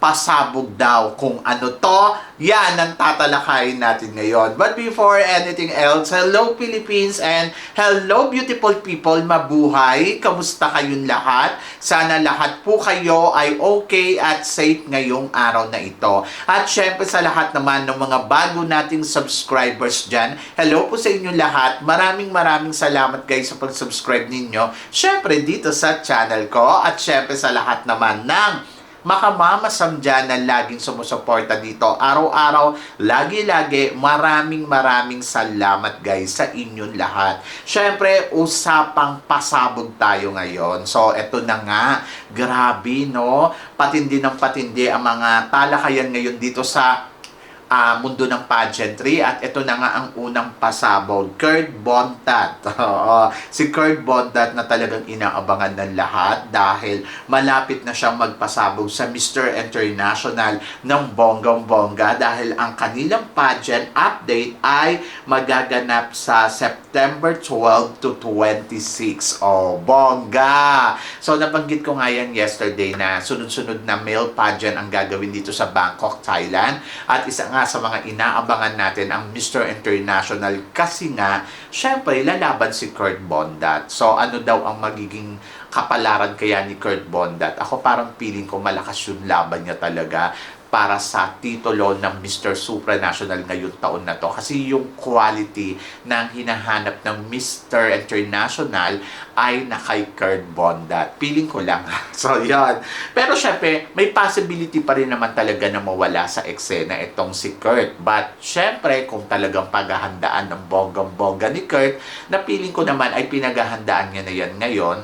Pasabog daw kung ano to. Yan ang tatalakayin natin ngayon. But before anything else, hello Philippines and hello beautiful people, mabuhay. Kamusta kayong lahat? Sana lahat po kayo ay okay at safe ngayong araw na ito. At syempre sa lahat naman ng mga bago nating subscribers dyan, hello po sa inyo lahat. Maraming maraming salamat guys sa pag-subscribe ninyo. Syempre dito sa channel ko at syempre sa lahat naman ng makamamasam dyan na laging sumusuporta dito. Araw-araw, lagi-lagi, maraming maraming salamat guys sa inyong lahat. Siyempre, usapang pasabog tayo ngayon. So, eto na nga, grabe no, patindi ng patindi ang mga talakayan ngayon dito sa ah, mundo ng pageantry at ito na nga ang unang pasabog Kurt Bontat Oo, si Kurt Bontat na talagang inaabangan ng lahat dahil malapit na siyang magpasabog sa Mr. International ng bonggang bongga dahil ang kanilang pageant update ay magaganap sa September 12 to 26 oh bongga so nabanggit ko nga yan yesterday na sunod-sunod na male pageant ang gagawin dito sa Bangkok, Thailand at isa nga sa mga inaabangan natin ang Mr. International kasi nga, syempre, lalaban si Kurt Bondat. So, ano daw ang magiging kapalaran kaya ni Kurt Bondat? Ako parang feeling ko malakas yung laban niya talaga para sa titulo ng Mr. Supranational ngayong taon na to. Kasi yung quality ng hinahanap ng Mr. International ay na kay Kurt Bondat. Feeling ko lang. so, yan. Pero syempre, may possibility pa rin naman talaga na mawala sa eksena itong si Kurt. But syempre, kung talagang paghahandaan ng bonggang-bongga ni Kurt, na feeling ko naman ay pinaghahandaan niya na yan ngayon.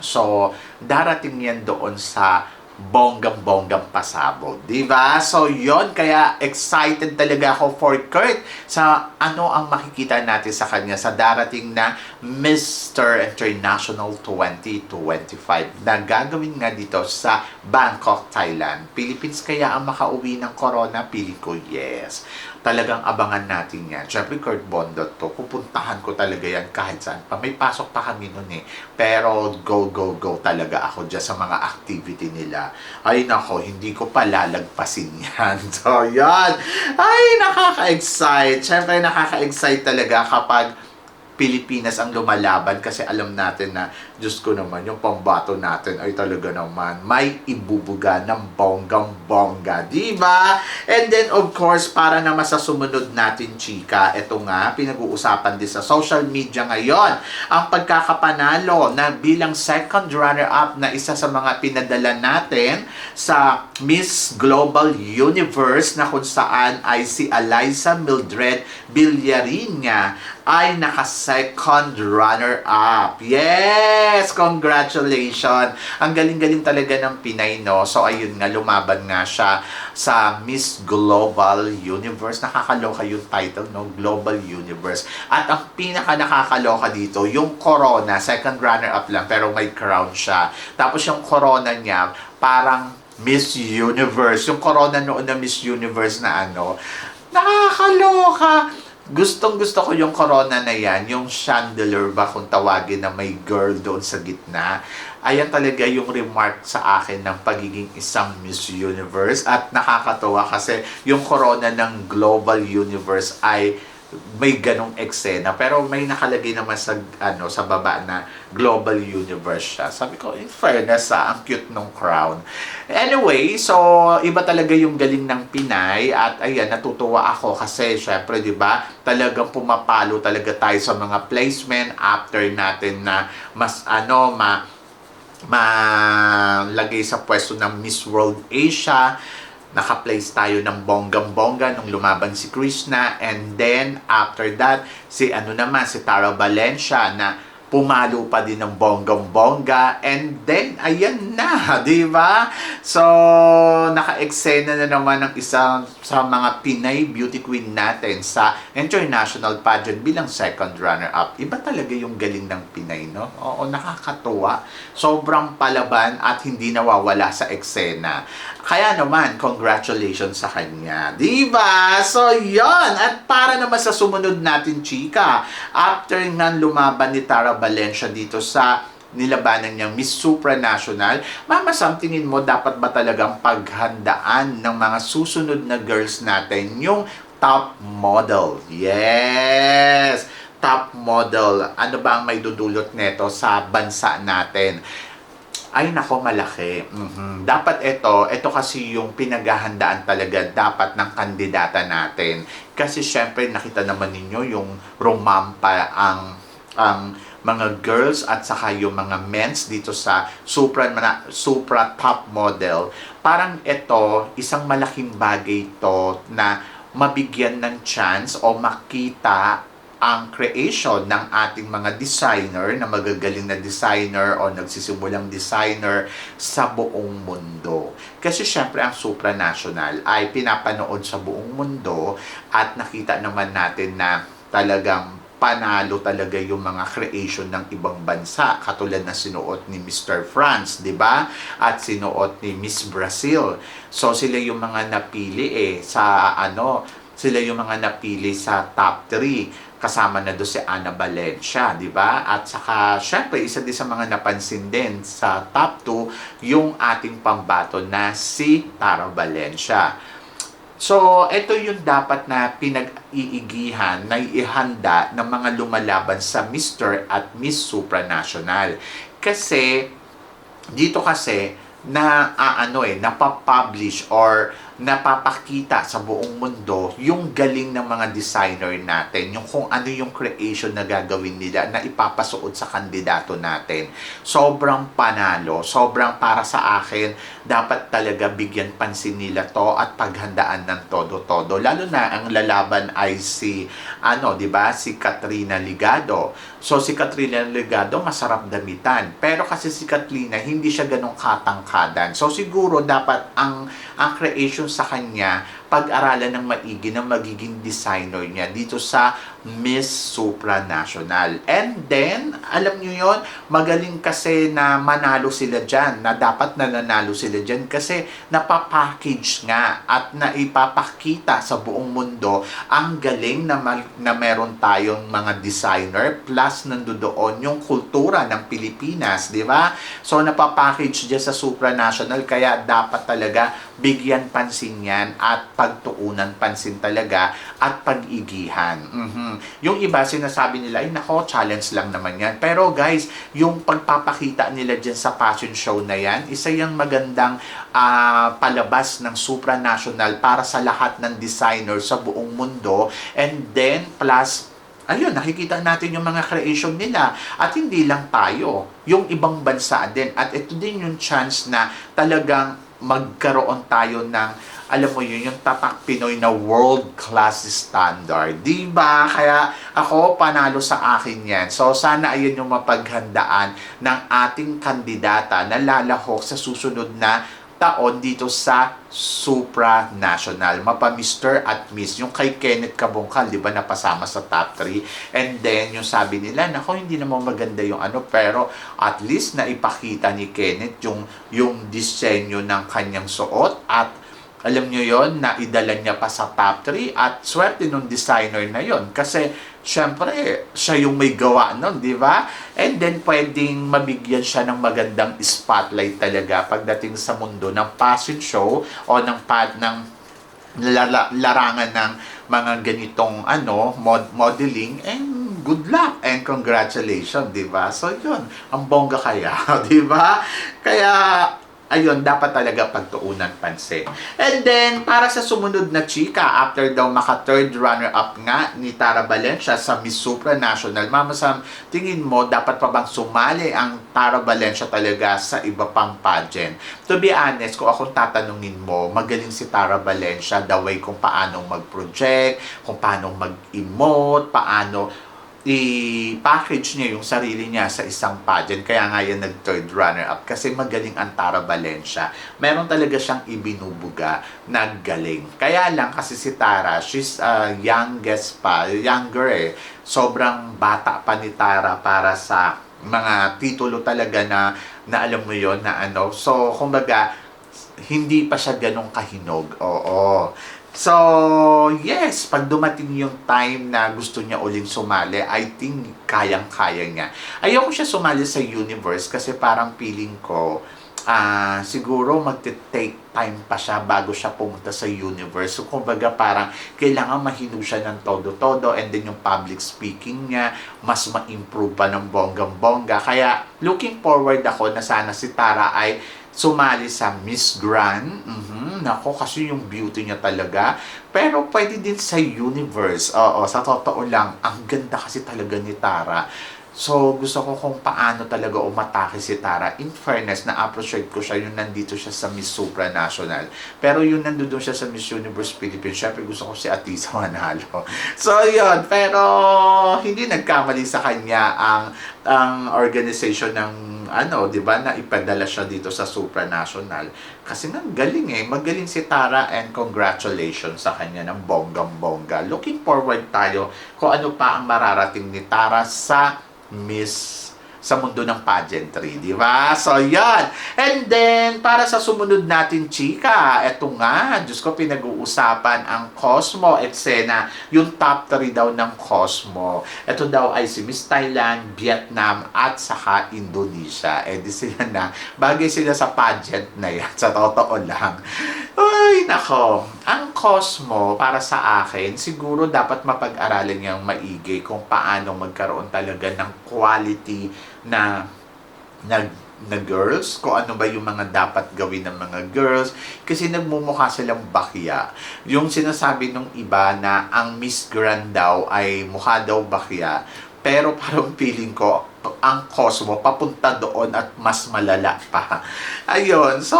So, darating yan doon sa bonggang-bonggang pasabog. Di ba? So, yon Kaya excited talaga ako for Kurt sa ano ang makikita natin sa kanya sa darating na Mr. International 2025 na gagawin nga dito sa Bangkok, Thailand. Philippines kaya ang makauwi ng corona? Pili ko yes. Talagang abangan natin yan. Siyempre, Kurt Bondot to. Pupuntahan ko talaga yan kahit saan pa. May pasok pa kami nun eh. Pero go, go, go talaga ako dyan sa mga activity nila. Ay nako, hindi ko pa lalagpasin yan. So, yan. Ay, nakaka-excite. Siyempre, nakaka-excite talaga kapag Pilipinas ang lumalaban kasi alam natin na, Diyos ko naman, yung pambato natin ay talaga naman may ibubuga ng bonggang-bongga, di ba? And then, of course, para naman sa sumunod natin, chika, ito nga, pinag-uusapan din sa social media ngayon, ang pagkakapanalo na bilang second runner-up na isa sa mga pinadala natin sa Miss Global Universe na kung saan ay si Eliza Mildred Villarinha ay naka-second runner-up. Yes! Congratulations! Ang galing-galing talaga ng Pinay, no? So, ayun nga, lumaban nga siya sa Miss Global Universe. Nakakaloka yung title, no? Global Universe. At ang pinaka nakakaloka dito, yung corona, second runner-up lang, pero may crown siya. Tapos yung corona niya, parang Miss Universe. Yung corona noon na Miss Universe na ano, nakakaloka gustong gusto ko yung corona na yan, yung chandelier ba kung tawagin na may girl doon sa gitna. Ayan talaga yung remark sa akin ng pagiging isang Miss Universe at nakakatawa kasi yung corona ng Global Universe ay may ganong eksena pero may nakalagay naman sa ano sa baba na global universe siya. Sabi ko, in fairness, ah, ang cute nung crown. Anyway, so iba talaga yung galing ng Pinay at ayan natutuwa ako kasi syempre 'di ba, talagang pumapalo talaga tayo sa mga placement after natin na mas ano ma malagay sa pwesto ng Miss World Asia naka-place tayo ng bonggang-bongga nung lumaban si Krishna. And then after that si ano naman si Tara Valencia na pumalo pa din ng bonggang-bongga. And then, ayan na, di ba? So, naka-eksena na naman ng isang sa mga Pinay beauty queen natin sa international pageant bilang second runner-up. Iba talaga yung galing ng Pinay, no? Oo, nakakatuwa. Sobrang palaban at hindi nawawala sa eksena. Kaya naman, congratulations sa kanya. Di ba? So, yon At para naman sa sumunod natin, chika, after nga lumaban ni Tara Valencia dito sa nilabanan niyang Miss Supranational, Mama Sam, tingin mo dapat ba talagang paghandaan ng mga susunod na girls natin yung top model? Yes! Top model. Ano ba ang may dudulot neto sa bansa natin? Ay nako, malaki. Mhm. Dapat ito, ito kasi yung pinaghahandaan talaga dapat ng kandidata natin. Kasi syempre nakita naman ninyo yung romampa ang ang mga girls at saka yung mga men's dito sa Supra, Supra top model. Parang ito, isang malaking bagay to na mabigyan ng chance o makita ang creation ng ating mga designer na magagaling na designer o nagsisimulang designer sa buong mundo. Kasi syempre ang supranational ay pinapanood sa buong mundo at nakita naman natin na talagang panalo talaga yung mga creation ng ibang bansa katulad na sinuot ni Mr. France, 'di ba? At sinuot ni Miss Brazil. So sila yung mga napili eh sa ano, sila yung mga napili sa top 3 kasama na doon si Ana Valencia, di ba? At saka, syempre, isa din sa mga napansin din sa top 2, yung ating pambato na si Tara Valencia. So, ito yung dapat na pinag-iigihan, na ihanda ng mga lumalaban sa Mr. at Miss Supranational. Kasi, dito kasi, na ah, ano eh, napapublish or napapakita sa buong mundo yung galing ng mga designer natin, yung kung ano yung creation na gagawin nila na ipapasuot sa kandidato natin. Sobrang panalo, sobrang para sa akin, dapat talaga bigyan pansin nila to at paghandaan ng todo-todo. Lalo na ang lalaban ay si, ano, di ba, si Katrina Ligado. So, si Katrina Ligado, masarap damitan. Pero kasi si Katrina, hindi siya ganong katangkadan. So, siguro dapat ang, ang creation sa kanya, pag-aralan ng maigi ng magiging designer niya dito sa Miss Supranational. And then, alam nyo yon magaling kasi na manalo sila dyan, na dapat nananalo sila dyan kasi napapackage nga at naipapakita sa buong mundo ang galing na, mal- na meron tayong mga designer plus nandoon yung kultura ng Pilipinas, di ba? So, napapackage dyan sa supranational kaya dapat talaga bigyan pansin yan at pagtuunan pansin talaga at pag-igihan. Mhm. Yung iba sinasabi nila, ay nako, challenge lang naman yan. Pero guys, yung pagpapakita nila dyan sa fashion show na yan, isa yung magandang ah, palabas ng supranational para sa lahat ng designer sa buong mundo. And then, plus, ayun, nakikita natin yung mga creation nila. At hindi lang tayo, yung ibang bansa din. At ito din yung chance na talagang magkaroon tayo ng alam mo yun, yung tatak Pinoy na world-class standard. Di ba? Kaya ako, panalo sa akin yan. So, sana ayun yung mapaghandaan ng ating kandidata na lalahok sa susunod na taon dito sa supranational. Mapa Mr. at Miss. Yung kay Kenneth Kabungkal, di ba, napasama sa top 3. And then, yung sabi nila, nako, hindi naman maganda yung ano, pero at least na ipakita ni Kenneth yung, yung disenyo ng kanyang suot at alam nyo yon na idala niya pa sa top 3 at swerte nung designer na yon kasi syempre siya yung may gawa nun, di ba? And then pwedeng mabigyan siya ng magandang spotlight talaga pagdating sa mundo ng fashion show o ng pad ng larangan ng mga ganitong ano mod- modeling and good luck and congratulations, di ba? So yun, ang bongga kaya, di ba? Kaya ayun, dapat talaga pagtuunan pansin. And then, para sa sumunod na chika, after daw maka third runner-up nga ni Tara Valencia sa Miss Supranational, Mama Sam, tingin mo, dapat pa bang sumali ang Tara Valencia talaga sa iba pang pageant? To be honest, kung akong tatanungin mo, magaling si Tara Valencia, the way kung paano mag-project, kung paano mag-emote, paano i-package niya yung sarili niya sa isang pageant. Kaya nga yan nag-third runner-up kasi magaling ang Tara Valencia. Meron talaga siyang ibinubuga na galing. Kaya lang kasi si Tara, she's uh, youngest pa, younger eh. Sobrang bata pa ni Tara para sa mga titulo talaga na, na alam mo yon na ano. So, kumbaga, hindi pa siya ganong kahinog. Oo. So, yes, pag dumating yung time na gusto niya uling sumali, I think kayang-kaya niya. Ayoko siya sumali sa universe kasi parang feeling ko, ah siguro magte-take time pa siya bago siya pumunta sa universe. So, kumbaga parang kailangan mahinog siya ng todo-todo and then yung public speaking niya, mas ma-improve pa ng bonggang-bongga. Kaya, looking forward ako na sana si Tara ay sumali sa Miss Grand. Mhm. Nako, kasi yung beauty niya talaga. Pero pwede din sa universe. Oo, sa totoo lang, ang ganda kasi talaga ni Tara. So, gusto ko kung paano talaga umatake si Tara. In fairness, na-appreciate ko siya yung nandito siya sa Miss Supranational. Pero yung nandun siya sa Miss Universe Philippines, syempre gusto ko si Atisa manalo. So, yun. Pero, hindi nagkamali sa kanya ang ang organization ng ano, 'di ba, na ipadala siya dito sa supranational. Kasi nga galing eh, magaling si Tara and congratulations sa kanya ng bonggang-bongga. Looking forward tayo kung ano pa ang mararating ni Tara sa Miss sa mundo ng pageantry, di ba? So, yan. And then, para sa sumunod natin, chika, eto nga, Diyos ko, pinag-uusapan ang Cosmo eksena, yung top 3 daw ng Cosmo. Ito daw ay si Miss Thailand, Vietnam, at saka Indonesia. Eh, di sila na, bagay sila sa pageant na yan, sa totoo lang. Ay, nako. Ang Cosmo, para sa akin, siguro dapat mapag-aralan niyang maigi kung paano magkaroon talaga ng quality na na na girls, kung ano ba yung mga dapat gawin ng mga girls, kasi nagmumukha silang bakya. Yung sinasabi nung iba na ang Miss Grand daw ay mukha daw bakya, pero parang feeling ko, ang Cosmo papunta doon at mas malala pa. Ayun, so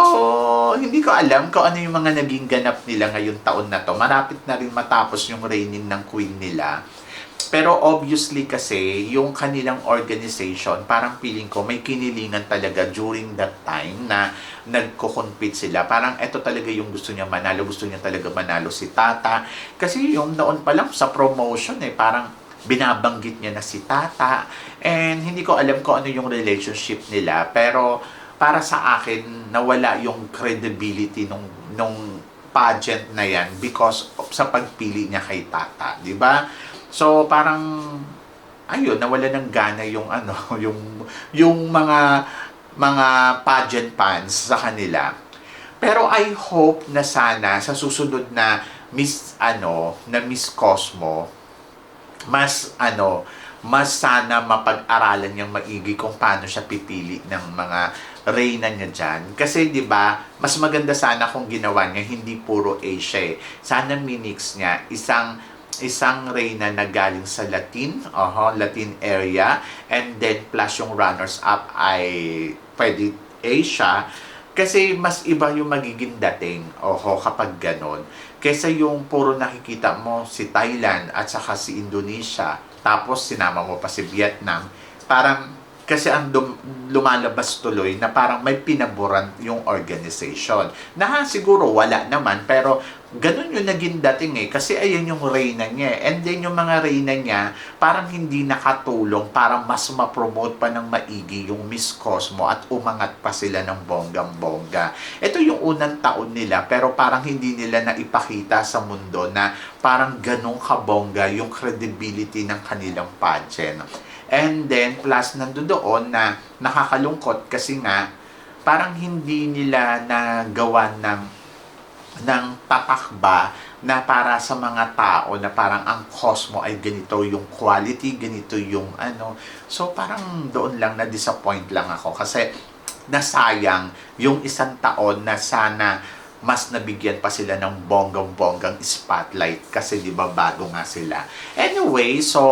hindi ko alam kung ano yung mga naging ganap nila ngayong taon na to. Marapit na rin matapos yung reigning ng queen nila. Pero obviously kasi, yung kanilang organization, parang feeling ko may kinilingan talaga during that time na nagko-compete sila. Parang eto talaga yung gusto niya manalo. Gusto niya talaga manalo si Tata. Kasi yung noon pa lang sa promotion eh, parang binabanggit niya na si Tata. And hindi ko alam kung ano yung relationship nila. Pero para sa akin, nawala yung credibility nung, nung pageant na yan because of, sa pagpili niya kay Tata. Di ba? So, parang, ayun, nawala ng gana yung ano, yung, yung mga, mga pageant fans sa kanila. Pero I hope na sana sa susunod na Miss, ano, na Miss Cosmo, mas, ano, mas sana mapag-aralan niyang maigi kung paano siya pipili ng mga reyna niya dyan. Kasi, di ba, mas maganda sana kung ginawa niya, hindi puro Asia eh. Sana minix niya, isang isang reyna na galing sa Latin, oho, Latin area, and then plus yung runners-up ay pwede Asia, kasi mas iba yung magiging dating, oho, kapag ganon. Kesa yung puro nakikita mo si Thailand at saka si Indonesia, tapos sinama mo pa si Vietnam, parang kasi ang dum- lumalabas tuloy na parang may pinaboran yung organization. Na siguro wala naman, pero ganun yung naging dating eh. Kasi ayan yung reyna niya eh. And then yung mga reyna niya, parang hindi nakatulong para mas ma-promote pa ng maigi yung Miss Cosmo at umangat pa sila ng bonggang-bongga. Ito yung unang taon nila, pero parang hindi nila na ipakita sa mundo na parang ganun kabongga yung credibility ng kanilang pageant. And then, plus nandoon na nakakalungkot kasi nga, parang hindi nila nagawa ng ng tatakba na para sa mga tao na parang ang Cosmo ay ganito yung quality, ganito yung ano. So parang doon lang na disappoint lang ako kasi nasayang yung isang taon na sana mas nabigyan pa sila ng bonggang-bonggang spotlight kasi di ba bago nga sila. Anyway, so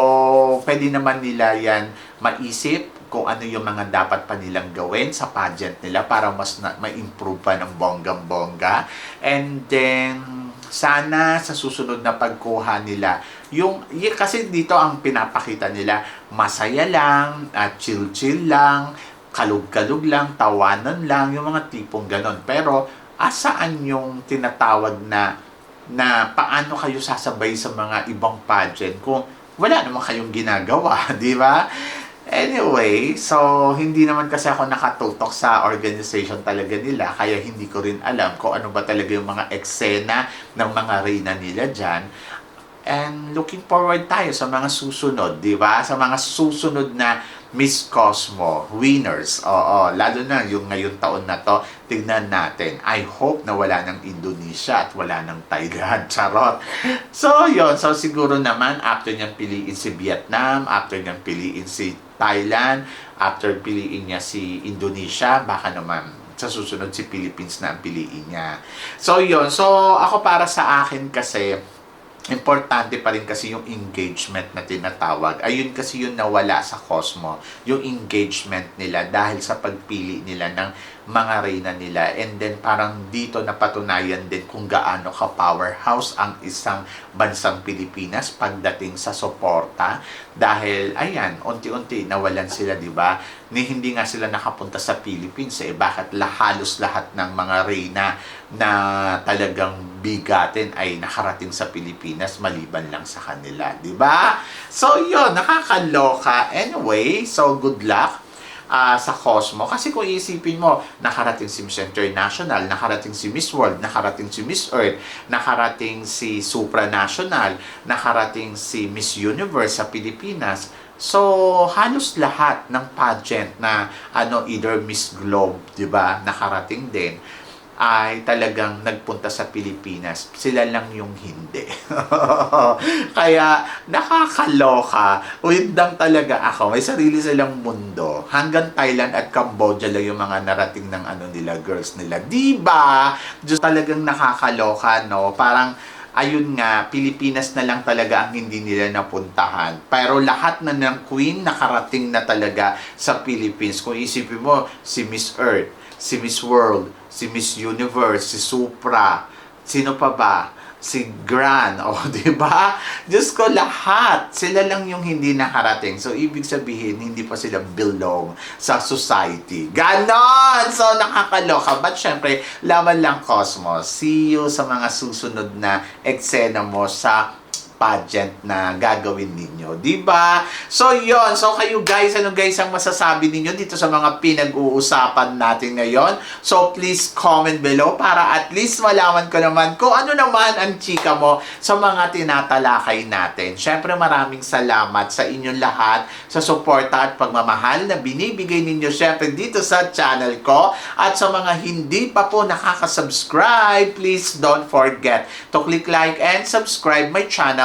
pwede naman nila yan maisip kung ano yung mga dapat pa nilang gawin sa pageant nila para mas na, ma-improve pa ng bonggang-bongga. And then, sana sa susunod na pagkuha nila, yung, y- kasi dito ang pinapakita nila, masaya lang, at chill-chill lang, kalug-kalug lang, tawanan lang, yung mga tipong ganon. Pero, asaan yung tinatawag na na paano kayo sasabay sa mga ibang pageant kung wala naman kayong ginagawa, di ba? Anyway, so hindi naman kasi ako nakatutok sa organization talaga nila, kaya hindi ko rin alam kung ano ba talaga yung mga eksena ng mga reyna nila dyan. And looking forward tayo sa mga susunod, di ba? Sa mga susunod na Miss Cosmo winners. Oo, lalo na yung ngayon taon na to, tignan natin. I hope na wala ng Indonesia at wala ng Thailand. Charot. So, yon So, siguro naman, after niyang piliin si Vietnam, after niyang piliin si Thailand, after piliin niya si Indonesia, baka naman sa susunod si Philippines na ang piliin niya. So, yon So, ako para sa akin kasi, importante pa rin kasi yung engagement na tinatawag. Ayun kasi yung nawala sa Cosmo, yung engagement nila dahil sa pagpili nila ng mga reyna nila. And then parang dito napatunayan din kung gaano ka-powerhouse ang isang bansang Pilipinas pagdating sa suporta. Dahil, ayan, unti-unti nawalan sila, di ba? Ni hindi nga sila nakapunta sa Philippines eh. Bakit halos lahat ng mga reyna na talagang bigatin ay nakarating sa Pilipinas maliban lang sa kanila, di ba? So, yun, nakakaloka. Anyway, so good luck ah, sa Cosmo. Kasi kung iisipin mo, nakarating si Miss International, nakarating si Miss World, nakarating si Miss Earth, nakarating si Supranational, nakarating si Miss Universe sa Pilipinas. So, halos lahat ng pageant na ano either Miss Globe, 'di ba, nakarating din ay talagang nagpunta sa Pilipinas. Sila lang yung hindi. Kaya nakakaloka. Windang talaga ako. May sarili silang mundo. Hanggang Thailand at Cambodia lang yung mga narating ng ano nila, girls nila. Di ba? Diyos talagang nakakaloka, no? Parang ayun nga, Pilipinas na lang talaga ang hindi nila napuntahan. Pero lahat na ng queen nakarating na talaga sa Philippines. Kung isipin mo, si Miss Earth, si Miss World, si Miss Universe, si Supra, sino pa ba? Si Gran, o oh, di ba? Diyos ko, lahat. Sila lang yung hindi nakarating. So, ibig sabihin, hindi pa sila belong sa society. Ganon! So, nakakaloka. But, syempre, laban lang Cosmos. See you sa mga susunod na eksena mo sa pageant na gagawin ninyo. ba? So, yon So, kayo guys, ano guys ang masasabi ninyo dito sa mga pinag-uusapan natin ngayon? So, please comment below para at least malaman ko naman kung ano naman ang chika mo sa mga tinatalakay natin. Syempre, maraming salamat sa inyong lahat sa suporta at pagmamahal na binibigay ninyo syempre dito sa channel ko. At sa mga hindi pa po nakaka-subscribe, please don't forget to click like and subscribe my channel